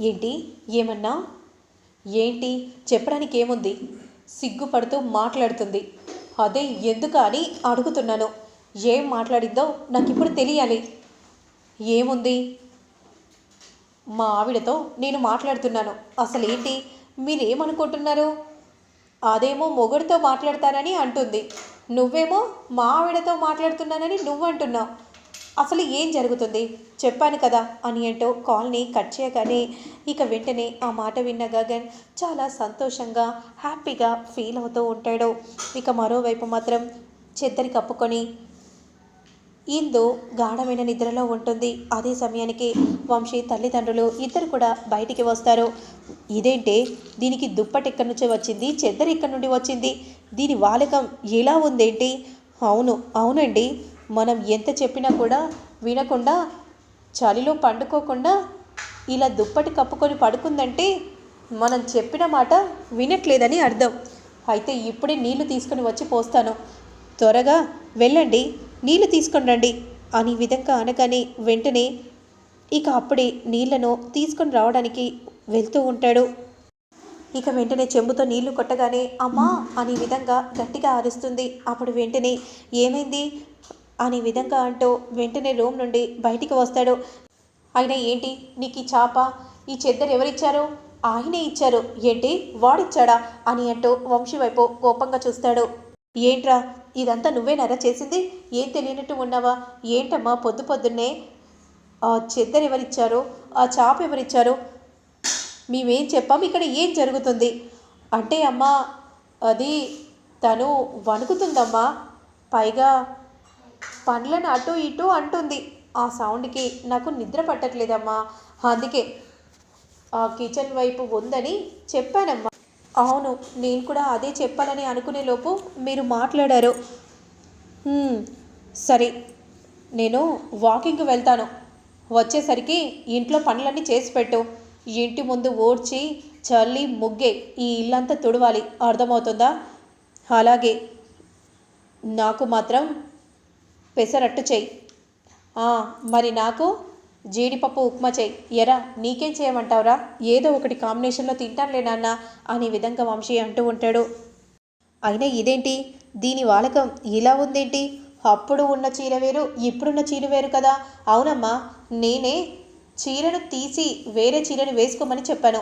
ఏంటి? ఏమన్నా? ఏంటి? చెప్పడానికి ఏముంది సిగ్గుపడుతూ మాట్లాడుతుంది. అదే ఎందుకు అని అడుగుతున్నాను. ఏం మాట్లాడిందో నాకు ఇప్పుడు తెలియాలి. ఏముంది? మా ఆవిడతో నేను మాట్లాడుతున్నాను. అసలు ఏంటి మీరేమనుకుంటున్నారు? అదేమో మొగుడితో మాట్లాడతానని అంటుంది. నువ్వేమో మా ఆవిడతో మాట్లాడుతున్నానని నువ్వు అంటున్నావు అసలు ఏం జరుగుతుంది? చెప్పాను కదా అని అంటూ కాల్ని కట్ చేయగానే ఇక వెంటనే ఆ మాట విన్న గగన్ చాలా సంతోషంగా హ్యాపీగా ఫీల్ అవుతూ ఉంటాడు. ఇక మరోవైపు మాత్రం చెద్దరి కప్పుకొని ఇందు గాఢమైన నిద్రలో ఉంటుంది. అదే సమయానికి వంశీ తల్లిదండ్రులు ఇద్దరు కూడా బయటికి వస్తారు. ఇదేంటే దీనికి దుప్పటి ఎక్కడి నుంచి వచ్చింది చెద్దరు ఎక్కడి నుండి వచ్చింది? దీని వాలకం ఎలా ఉందేంటి? అవును అవునండి. మనం ఎంత చెప్పినా కూడా వినకుండా చలిలో పండుకోకుండా ఇలా దుప్పటి కప్పుకొని పడుకుందంటే మనం చెప్పిన మాట వినట్లేదని అర్థం. అయితే ఇప్పుడే నీళ్ళు తీసుకుని వచ్చి పోస్తాను. త్వరగా వెళ్ళండి నీళ్ళు తీసుకొని రండి అని విధంగా అనగానే వెంటనే ఇక అప్పుడే నీళ్ళను తీసుకొని రావడానికి వెళ్తూ ఉంటాడు. ఇక వెంటనే చెంబుతో నీళ్ళు కొట్టగానే అమ్మా అనే విధంగా గట్టిగా అరుస్తుంది. అప్పుడు వెంటనే ఏమైంది? అనే విధంగా అంటూ వెంటనే రూమ్ నుండి బయటికి వస్తాడు. ఆయన ఏంటి? నీకు ఈ చాప ఈ చెద్దరు ఎవరిచ్చారు? ఆయనే ఇచ్చారు. ఏంటి? వాడిచ్చాడా? అని అంటూ వంశీ వైపు కోపంగా చూస్తాడు. ఏంట్రా? ఇదంతా నువ్వేనారా చేసింది? ఏం తెలియనట్టు ఉన్నావా? ఏంటమ్మా పొద్దు పొద్దున్నే? ఆ చెద్దరు ఎవరిచ్చారు? ఆ చాప ఎవరిచ్చారు? మేమేం చెప్పాం? ఇక్కడ ఏం జరుగుతుంది? అంటే అమ్మా అది తను వణుకుతుందమ్మా. పైగా పండ్లను అటు ఇటు అంటుంది. ఆ సౌండ్కి నాకు నిద్ర పట్టట్లేదమ్మా. అందుకే ఆ కిచెన్ వైపు ఉందని చెప్పానమ్మా. అవును నేను కూడా అదే చెప్పాలని అనుకునే లోపు మీరు మాట్లాడారు. సరే నేను వాకింగ్కి వెళ్తాను. వచ్చేసరికి ఇంట్లో పనులన్నీ చేసి పెట్టు. ఇంటి ముందు ఓడ్చి చల్లి ముగ్గే ఈ ఇల్లంతా తుడవాలి. అర్థమవుతుందా? అలాగే నాకు మాత్రం పెసరట్టు చెయ్యి. మరి నాకు జీడిపప్పు ఉప్మా చెయ్యి. ఎరా నీకేం చేయమంటావురా? ఏదో ఒకటి కాంబినేషన్లో తింటానులే నాన్న అని విధంగా వంశీ అంటూ ఉంటాడు. అయినా ఇదేంటి? దీని వాలకం ఇలా ఉందేంటి? అప్పుడు ఉన్న చీర వేరు ఇప్పుడున్న చీర వేరు కదా. అవునమ్మా నేనే చీరను తీసి వేరే చీరను వేసుకోమని చెప్పాను.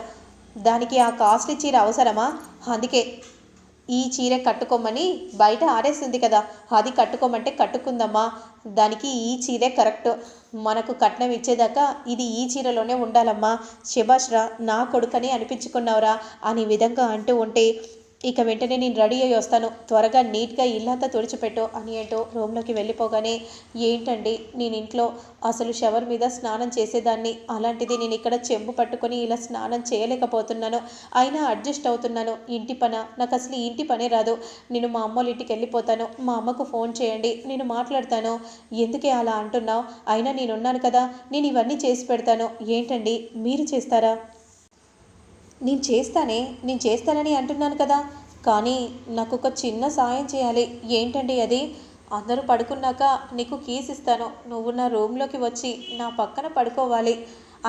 దానికి ఆ కాస్ట్లీ చీర అవసరమా? అందుకే. ఈ చీర కట్టుకోమని బయట ఆరేసింది కదా అది కట్టుకోమంటే కట్టుకుందమ్మా దానికి ఈ చీరే కరెక్ట్. మనకు కట్నం ఇచ్చేదాకా ఇది ఈ చీరలోనే ఉండాలమ్మా. శభాష్రా నా కొడుకని అనిపించుకున్నావురా అనే విధంగా అంటూ ఉంటే ఇక వెంటనే నేను రెడీ అయ్యి వస్తాను. త్వరగా నీట్గా ఇల్లంతా తుడిచిపెట్టు అని ఏంటో రూమ్లోకి వెళ్ళిపోగానే ఏంటండి? నేను ఇంట్లో అసలు షవర్ మీద స్నానం చేసేదాన్ని. అలాంటిది నేను ఇక్కడ చెంబు పట్టుకొని ఇలా స్నానం చేయలేకపోతున్నాను. అయినా అడ్జస్ట్ అవుతున్నాను. ఇంటి పన. నాకు అసలు ఇంటి పనే రాదు. నేను మా అమ్మోళ్ళ ఇంటికి వెళ్ళిపోతాను. మా అమ్మకు ఫోన్ చేయండి. నేను మాట్లాడతాను. ఎందుకే అలా అంటున్నావు? అయినా నేనున్నాను కదా. నేను ఇవన్నీ చేసి పెడతాను. ఏంటండి? మీరు చేస్తారా? నేను చేస్తానే నేను చేస్తానని అంటున్నాను కదా. కానీ నాకు ఒక చిన్న సాయం చేయాలి. ఏంటండి అది? అందరూ పడుకున్నాక నీకు కీస్ ఇస్తాను. నువ్వు నా రూమ్లోకి వచ్చి నా పక్కన పడుకోవాలి.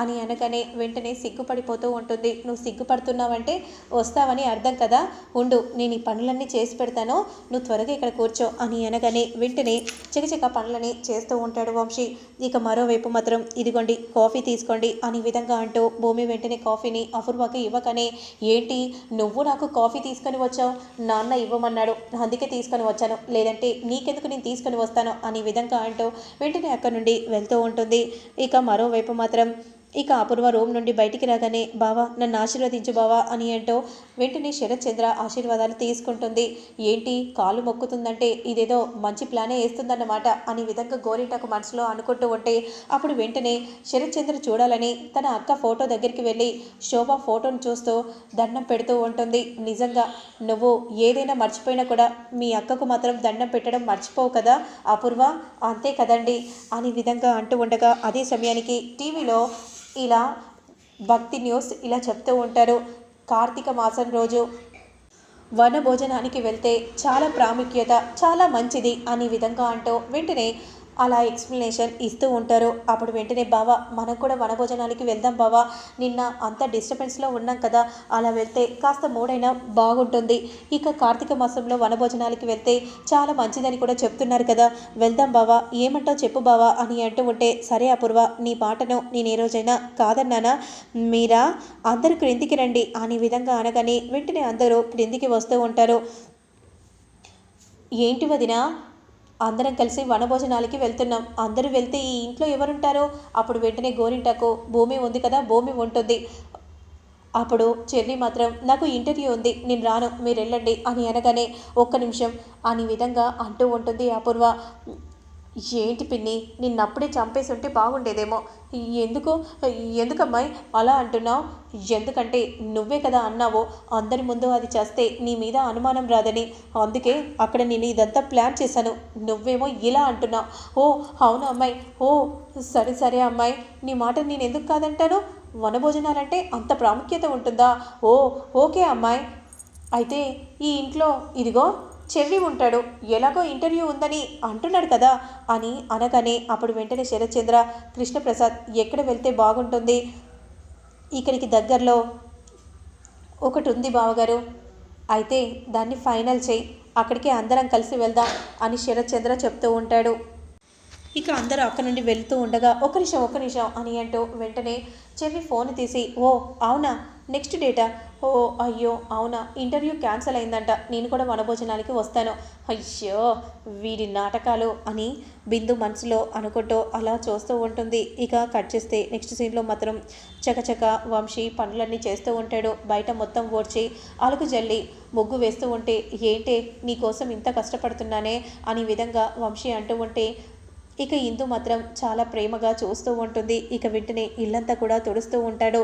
అని అనగానే వెంటనే సిగ్గుపడిపోతూ ఉంటుంది. నువ్వు సిగ్గుపడుతున్నావంటే వస్తావని అర్థం కదా. ఉండు నేను ఈ పనులన్నీ చేసి పెడతాను. నువ్వు త్వరగా ఇక్కడ కూర్చో అని అనగానే వెంటనే చికచిక పనులని చేస్తూ ఉంటాడు వంశీ. ఇక మరోవైపు మాత్రం ఇదిగోండి కాఫీ తీసుకోండి అని విధంగా అంటూ భూమి వెంటనే కాఫీని అపూర్వకి ఇవ్వకనే ఏంటి నువ్వు నాకు కాఫీ తీసుకొని వచ్చావు? నాన్న ఇవ్వమన్నాడు. అందుకే తీసుకొని వచ్చాను. లేదంటే నీకెందుకు నేను తీసుకొని వస్తాను అని విధంగా అంటూ వెంటనే అక్కడి నుండి వెళ్తూ ఉంటుంది. ఇక మరోవైపు మాత్రం ఇక అపూర్వ రూమ్ నుండి బయటికి రాగానే బావా నన్ను ఆశీర్వదించు బావా అని అంటూ వెంటనే శరత్చంద్ర ఆశీర్వాదాలు తీసుకుంటుంది. ఏంటి? కాలు మొక్కుతుందంటే ఇదేదో మంచి ప్లానే వేస్తుందన్నమాట అని విధంగా గోరింటకు మనసులో అనుకుంటూ ఉంటే అప్పుడు వెంటనే శరత్చంద్ర చూడాలని తన అక్క ఫోటో దగ్గరికి వెళ్ళి శోభ ఫోటోను చూస్తూ దండం పెడుతూ ఉంటుంది. నిజంగా నువ్వు ఏదైనా మర్చిపోయినా కూడా మీ అక్కకు మాత్రం దండం పెట్టడం మర్చిపోవు కదా అపూర్వ? అంతే కదండి అని విధంగా అంటూ ఉండగా అదే సమయానికి టీవీలో ఇలా భక్తి న్యూస్ ఇలా చెప్తూ ఉంటారు. కార్తీక మాసం రోజు వన భోజనానికి వెళ్తే చాలా ప్రాముఖ్యత చాలా మంచిది అనే విధంగా అంటూ వెంటనే అలా ఎక్స్ప్లెనేషన్ ఇస్తూ ఉంటారు. అప్పుడు వెంటనే బావా మనం కూడా వనభోజనానికి వెళ్దాం బావా. నిన్న అంత డిస్టర్బెన్స్లో ఉన్నాం కదా అలా వెళ్తే కాస్త మూడైనా బాగుంటుంది. ఇక కార్తీక మాసంలో వనభోజనాలకి వెళ్తే చాలా మంచిదని కూడా చెప్తున్నారు కదా. వెళ్దాం బావా ఏమంటావు చెప్పు బావా అని అంటూ ఉంటే సరే అపూర్వ నీ మాటను నేను ఏ రోజైనా కాదన్నానా? మీరా అందరూ క్రిందికి రండి అనే విధంగా అనగానే వెంటనే అందరూ క్రిందికి వస్తూ ఉంటారు. ఏంటి వదినా? అందరం కలిసి వనభోజనాలకి వెళ్తున్నాం. అందరూ వెళ్తే ఈ ఇంట్లో ఎవరుంటారో? అప్పుడు వెంటనే గోరింటకు భూమి ఉంది కదా భూమి ఉంటుంది. అప్పుడు చెర్రీ మాత్రం నాకు ఇంటర్వ్యూ ఉంది నేను రాను మీరు వెళ్ళండి అని అనగానే ఒక్క నిమిషం అని విధంగా అంటూ ఉంటుంది అపూర్వ. ఏంటి పిన్ని నిన్నప్పుడే చంపేసి ఉంటే బాగుండేదేమో. ఎందుకు? ఎందుకమ్మాయి అలా అంటున్నావు? ఎందుకంటే నువ్వే కదా అన్నావో? అందరి ముందు అది చేస్తే నీ మీద అనుమానం రాదని. అందుకే అక్కడ నేను ఇదంతా ప్లాన్ చేశాను. నువ్వేమో ఇలా అంటున్నావు. ఓ అవును అమ్మాయి. ఓ సరే సరే అమ్మాయి. నీ మాట నేను ఎందుకు కాదంటాను? వనభోజనాలంటే అంత ప్రాముఖ్యత ఉంటుందా? ఓ ఓకే అమ్మాయి. అయితే ఈ ఇంట్లో ఇదిగో. చెర్రి ఉంటాడు. ఎలాగో ఇంటర్వ్యూ ఉందని అంటున్నాడు కదా అని అనగానే అప్పుడు వెంటనే శరత్చంద్ర కృష్ణప్రసాద్ ఎక్కడ వెళ్తే బాగుంటుంది? ఇక్కడికి దగ్గరలో ఒకటి ఉంది బావగారు. అయితే దాన్ని ఫైనల్ చేయి. అక్కడికి అందరం కలిసి వెళ్దాం అని శరత్చంద్ర చెప్తూ ఉంటాడు. ఇక అందరూ అక్కడి నుండి వెళ్తూ ఉండగా ఒక నిమిషం ఒక నిమిషం అని అంటూ వెంటనే చెవి ఫోన్ తీసి ఓ అవునా? Next data. ఓ అయ్యో అవునా ఇంటర్వ్యూ క్యాన్సిల్ అయిందంట. నేను కూడా వనభోజనానికి వస్తాను. అయ్యో వీడి నాటకాలు అని బిందు మనసులో అనుకుంటూ అలా చూస్తూ ఉంటుంది. ఇక కట్ చేస్తే నెక్స్ట్ సీన్లో మాత్రం చకచక వంశీ పనులన్నీ చేస్తూ ఉంటాడు. బయట మొత్తం ఓడ్చి అలుగు జల్లి ముగ్గు వేస్తూ ఉంటే ఏంటే నీకోసం ఇంత కష్టపడుతున్నానే? అని విధంగా వంశీ అంటూ ఉంటే ఇక ఇందు మాత్రం చాలా ప్రేమగా చూస్తూ ఉంటుంది. ఇక వెంటనే ఇల్లంతా కూడా తుడుస్తూ ఉంటాడు.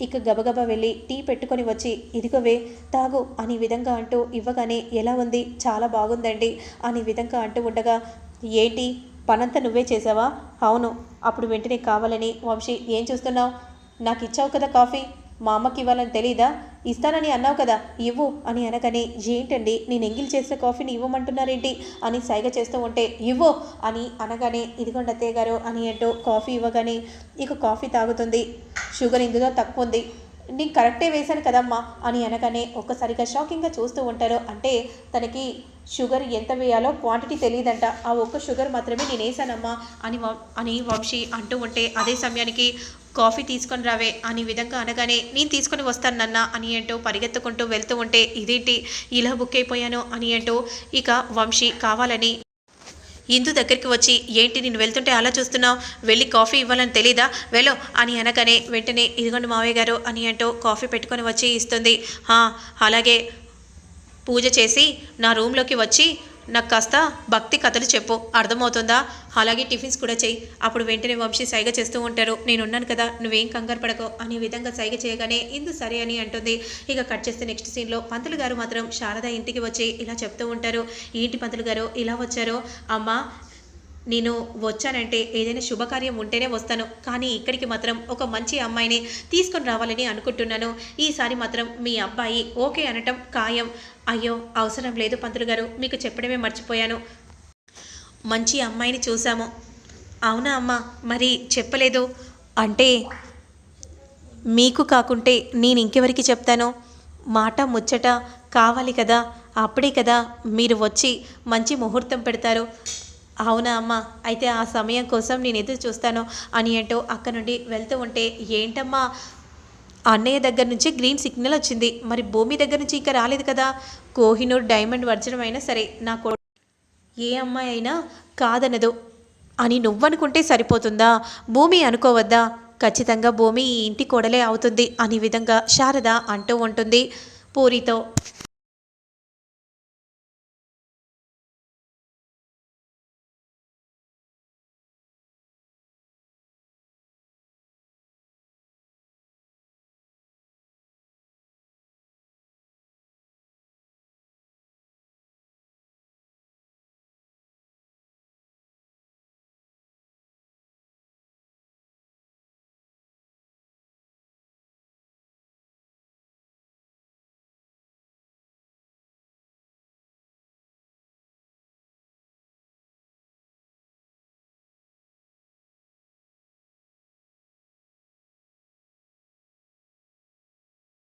ఇక గబగబా వెళ్ళి టీ పెట్టుకొని వచ్చి ఇదిగోవే తాగు అని విధంగా అంటూ ఇవ్వగానే ఎలా ఉంది? చాలా బాగుందండి అని విధంగా అంటూ ఉండగా ఏంటి? పనంతా నువ్వే చేసావా? అవును అప్పుడు వెంటనే కావాలని. వంశీ ఏం చూస్తున్నావు? నాకు ఇచ్చావు కదా కాఫీ. మా అమ్మకి ఇవ్వాలని తెలీదా? ఇస్తానని అన్నావు కదా. ఇవ్వు అని అనగానే ఏంటండి? నేను ఎంగిల్ చేసిన కాఫీని ఇవ్వమంటున్నారేంటి అని సైగ చేస్తూ ఉంటే ఇవ్వు అని అనగానే ఇదిగోండి అత్తయ్య గారు అని అంటూ కాఫీ ఇవ్వగానే ఇక కాఫీ తాగుతుంది. షుగర్ ఇందులో తక్కువ ఉంది. నేను కరెక్టే వేశాను కదమ్మా అని అనగానే ఒక్కసారిగా షాకింగ్గా చూస్తూ ఉంటారు. అంటే తనకి షుగర్ ఎంత వేయాలో క్వాంటిటీ తెలియదంట. ఆ ఒక్క షుగర్ మాత్రమే నేను వేసానమ్మా అని వం- అని వంశీ అంటూ ఉంటే అదే సమయానికి కాఫీ తీసుకొని రావే అని విధంగా అనగానే నేను తీసుకొని వస్తాను నాన్న అని అంటూ పరిగెత్తుకుంటూ వెళ్తూ ఉంటే ఇదేంటి? ఇలా బుక్ అయిపోయాను అని అంటూ ఇక వంశీ కావాలని ఇందు దగ్గరికి వచ్చి ఏంటి నేను వెళ్తుంటే అలా చూస్తున్నావు? వెళ్ళి కాఫీ ఇవ్వాలని తెలీదా? వెళ్ళు అని అనగానే వెంటనే ఇదిగోండి మావయ్య గారు అని అంటూ కాఫీ పెట్టుకొని వచ్చి ఇస్తుంది. అలాగే పూజ చేసి నా రూమ్లోకి వచ్చి నాకు కాస్త భక్తి కథలు చెప్పు. అర్థమవుతుందా? అలాగే టిఫిన్స్ కూడా చెయ్యి. అప్పుడు వెంటనే వంశీ సైగ చేస్తూ ఉంటారు. నేనున్నాను కదా నువ్వేం కంగారు పడకో. అనే విధంగా సైగ చేయగానే ఇందు సరే అని అంటుంది. ఇక కట్ చేస్తే నెక్స్ట్ సీన్లో పంతులు గారు మాత్రం శారద ఇంటికి వచ్చి ఇలా చెప్తూ ఉంటారు. ఏంటి పంతులు గారు? ఇలా వచ్చారో? అమ్మ నేను వచ్చానంటే ఏదైనా శుభకార్యం ఉంటేనే వస్తాను. కానీ ఇక్కడికి మాత్రం ఒక మంచి అమ్మాయిని తీసుకొని రావాలని అనుకుంటున్నాను. ఈసారి మాత్రం మీ అబ్బాయి ఓకే అనటం ఖాయం. అయ్యో అవసరం లేదు పంతులు గారు. మీకు చెప్పడమే మర్చిపోయాను. మంచి అమ్మాయిని చూసాము అవునా అమ్మ? మరి చెప్పలేదు. అంటే మీకు కాకుంటే నేను ఇంకెవరికి చెప్తాను? మాట ముచ్చట కావాలి కదా. అప్పుడే కదా మీరు వచ్చి మంచి ముహూర్తం పెడతారు. అవునా అమ్మ అయితే ఆ సమయం కోసం నేను ఎదురు చూస్తాను అని అంటూ అక్కడ నుండి వెళ్తూ ఉంటే ఏంటమ్మా అన్నయ్య దగ్గర నుంచి గ్రీన్ సిగ్నల్ వచ్చింది. మరి భూమి దగ్గర నుంచి ఇంకా రాలేదు కదా. కోహినూర్ డైమండ్ వర్జనం అయినా సరే నా ఏ అమ్మాయి అయినా కాదనదు అని నువ్వనుకుంటే సరిపోతుందా? భూమి అనుకోవద్దా? ఖచ్చితంగా భూమి ఈ ఇంటి కోడలే అవుతుంది అనే విధంగా శారద అంటూ ఉంటుంది పూరితో.